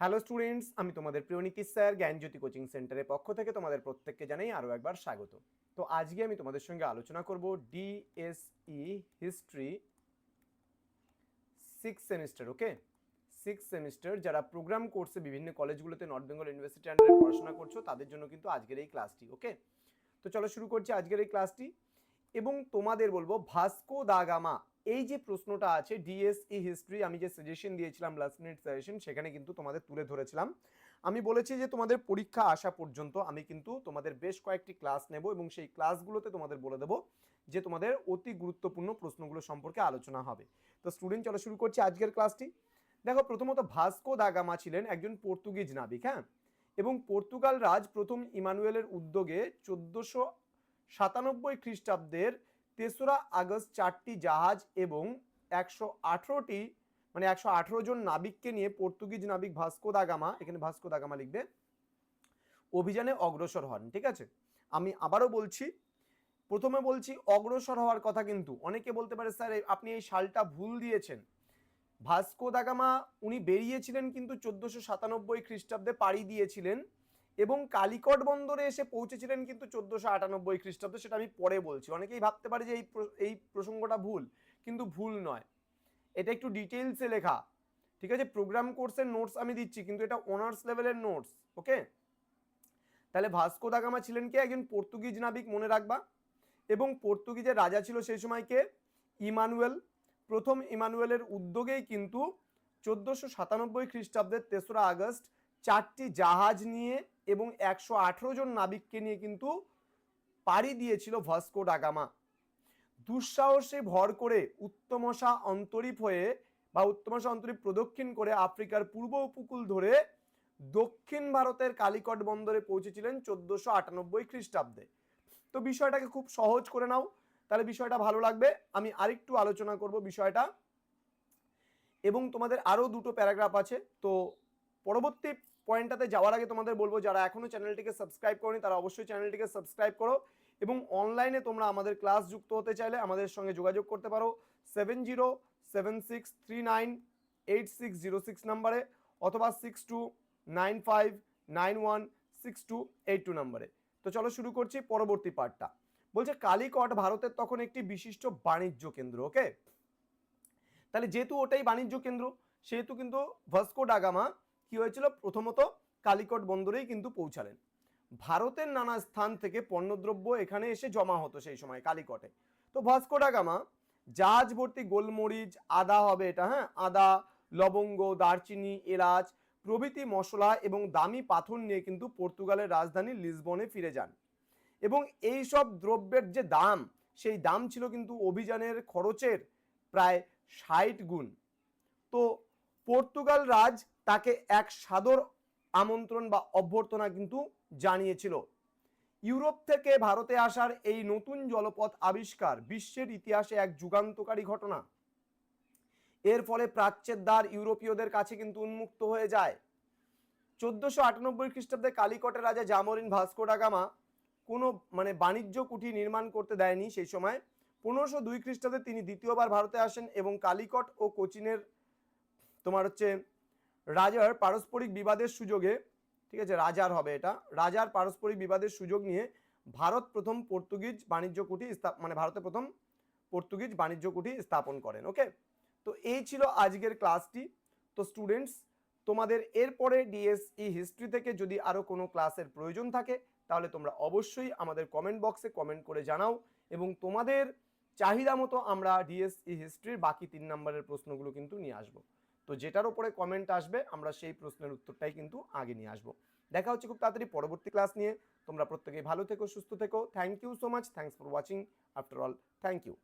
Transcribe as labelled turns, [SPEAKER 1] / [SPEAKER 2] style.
[SPEAKER 1] Hello students আমি তোমাদের প্রিয় নীতিশ স্যার, জ্ঞানজ্যোতি কোচিং সেন্টারের পক্ষ থেকে তোমাদের প্রত্যেককে জানাই আরও একবার স্বাগত। তো আজকে আমি তোমাদের সঙ্গে আলোচনা করব DSE history six semester okay six semester যারা প্রোগ্রাম কোর্সে বিভিন্ন কলেজগুলোতে নর্থ বেঙ্গল ইউনিভার্সিটি আন্ডারে পড়াশোনা করছ, তাদের জন্য কিন্তু আজকের এই ক্লাসটি ওকে তো চলো শুরু করছি আজকের এই ক্লাসটি এবং তোমাদের বলব ভাস্কো দা গামা এই যে প্রশ্নটা আছে ডিএসই হিস্ট্রি আমি যে সাজেশন দিয়েছিলাম লাস্ট মিনিট সাজেশন সেখানে কিন্তু তোমাদের তুলে ধরেছিলাম। আমি বলেছি যে তোমাদের পরীক্ষা আসা পর্যন্ত আমি কিন্তু তোমাদের বেশ কয়েকটি ক্লাস নেব এবং সেই ক্লাসগুলোতে তোমাদের বলে দেবো যে তোমাদের অতি গুরুত্বপূর্ণ প্রশ্নগুলো সম্পর্কে আলোচনা হবে। তো স্টুডেন্ট চলো শুরু করছি আজকের ক্লাসটি দেখো, প্রথমত ভাস্কো দাগামা ছিলেন একজন পর্তুগিজ নাবিক হ্যাঁ? এবং পর্তুগাল রাজ প্রথম ইমানুয়েলের উদ্যোগে চোদ্দোশো সাতানব্বই খ্রিস্টাব্দের তেসরা আগস্ট চারটি জাহাজ এবং একশো আঠেরোটি মানে একশো আঠেরো জন নাবিককে নিয়ে পর্তুগিজ নাবিক ভাস্কো দা গামা, এখানে ভাস্কো দা গামা লিখবে, অভিযানে অগ্রসর হন, ঠিক আছে? আমি আবারও বলছি, প্রথমে বলছি অগ্রসর হওয়ার কথা কিন্তু, অনেকে বলতে পারে, স্যার, আপনি এই সালটা ভুল দিয়েছেন। ভাস্কো দা গামা, উনি বেরিয়েছিলেন কিন্তু চোদ্দোশো সাতানব্বই খ্রিস্টাব্দে পাড়ি দিয়েছিলেন এবং কালিকট বন্দরে এসে পৌঁছেছিলেন কিন্তু চোদ্দোশো আটানব্বই খ্রিস্টাব্দে, সেটা আমি পরে বলছি। অনেকেই ভাবতে পারে যে এই এই প্রসঙ্গটা ভুল, কিন্তু ভুল নয়। এটা একটু ডিটেলসে লেখা। ঠিক আছে? প্রোগ্রাম কোর্সের নোটস আমি দিচ্ছি, কিন্তু এটা অনার্স লেভেলের নোটস ওকে তাহলে ভাস্কো দা গামা ছিলেন কে? একজন পর্তুগিজ নাবিক, মনে রাখবা। এবং পর্তুগিজের রাজা ছিল সেই সময় কে? ইমানুয়েল। প্রথম ইমানুয়েলের উদ্যোগেই কিন্তু চোদ্দোশো সাতানব্বই খ্রিস্টাব্দের তেসরা আগস্ট চারটি জাহাজ নিয়ে এবং একশো আঠেরো জন নাবিককে নিয়ে কিন্তু পাড়ি দিয়েছিল ভাস্কো ডাগামা দুঃসাহসে ভর করে উত্তমশা অন্তরীপ হয়ে বা উত্তমশা অন্তরীপ প্রদক্ষিণ করে আফ্রিকার পূর্ব উপকূল ধরে দক্ষিণ ভারতের কালিকট বন্দরে পৌঁছেছিলেন চোদ্দোশো আটানব্বই খ্রিস্টাব্দে। তো বিষয়টাকে খুব সহজ করে নাও, তাহলে বিষয়টা ভালো লাগবে। আমি আরেকটু আলোচনা করব বিষয়টা। এবং তোমাদের আরও দুটো প্যারাগ্রাফ আছে, তো পরবর্তী পয়েন্টটাতে যাওয়ার আগে তোমাদের বলব, যারা এখনও চ্যানেলটিকে সাবস্ক্রাইব করনি, তারা অবশ্যই চ্যানেলটিকে সাবস্ক্রাইব করো এবং অনলাইনে তোমরা আমাদের ক্লাস যুক্ত হতে চাইলে আমাদের সঙ্গে যোগাযোগ করতে পারো। Seven zero, seven six, three nine, eight six zero six নাম্বারে অথবা six two, nine five, nine one, six two, eight two নাম্বারে। তো চলো শুরু করছি পরবর্তী পার্টটা বলছে, কালিকট ভারতের তখন একটি বিশিষ্ট বাণিজ্য কেন্দ্র, ওকে? তাহলে যেহেতু ওটাই বাণিজ্য কেন্দ্র, সেহেতু কিন্তু ভাস্কো ডাগামা কি হয়েছিল? প্রথমত কালিকট বন্দরেই কিন্তু পৌঁছালেন। ভারতের নানা স্থান থেকে পণ্যদ্রব্য এখানে এসে জমা হতো সেই সময় কালিকটে। তো ভাস্কো ডাগামা জাহাজ ভর্তি গোলমরিচ, আদা হবে এটা হ্যাঁ? আদা, লবঙ্গ, দারচিনি, এলাচ, প্রভৃতি মশলা এবং দামি পাথর নিয়ে কিন্তু পর্তুগালের রাজধানী লিসবনে ফিরে যান। এবং এই সব দ্রব্যের যে দাম, সেই দাম ছিল কিন্তু অভিযানের খরচের প্রায় ষাট গুণ। তো পর্তুগাল রাজ তাকে এক সাদর আমন্ত্রণ বা অভ্যর্থনা কিন্তু জানিয়েছিল। ইউরোপ থেকে ভারতে আসার এই নতুন জলপথ আবিষ্কার বিশ্বের ইতিহাসে এক যুগান্তকারী ঘটনা। এর ফলে প্রাচ্যের দ্বার ইউরোপীয়দের কাছে কিন্তু উন্মুক্ত হয়ে যায়। চোদ্দশো আটানব্বই খ্রিস্টাব্দে কালিকটের রাজা জামরিন ভাস্কো ডা গামা কোনো মানে বাণিজ্য কুঠি নির্মাণ করতে দেয়নি সেই সময়। পনেরোশো দুই খ্রিস্টাব্দে তিনি দ্বিতীয়বার ভারতে আসেন এবং কালিকট ও কোচিনের তোমার হচ্ছে রাজার পারস্পরিক বিবাদের সুযোগে, ঠিক আছে, রাজার হবে এটা, রাজার পারস্পরিক বিবাদের সুযোগ নিয়ে ভারত প্রথম পর্তুগিজ বাণিজ্য কুঠি মানে ভারতে প্রথম পর্তুগিজ বাণিজ্য কুঠি স্থাপন করেন ওকে তো এই ছিল আজকের ক্লাসটি। তো স্টুডেন্টস তোমাদের এরপরে ডিএসই হিস্ট্রি থেকে যদি আরও কোনো ক্লাসের প্রয়োজন থাকে, তাহলে তোমরা অবশ্যই আমাদের কমেন্ট বক্সে কমেন্ট করে জানাও এবং তোমাদের চাহিদা মতো আমরা ডিএসই হিস্ট্রির বাকি তিন নম্বরের প্রশ্নগুলো কিন্তু নিয়ে আসব। তো যেটার উপরে কমেন্ট আসবে, আমরা সেই প্রশ্নের উত্তরটাই কিন্তু আগে নিয়ে আসব। দেখা হচ্ছে খুব তাড়াতাড়ি পরবর্তী ক্লাস নিয়ে। তোমরা প্রত্যেকেই ভালো থেকো, সুস্থ থেকো। Thank you so much thanks for watching after all thank you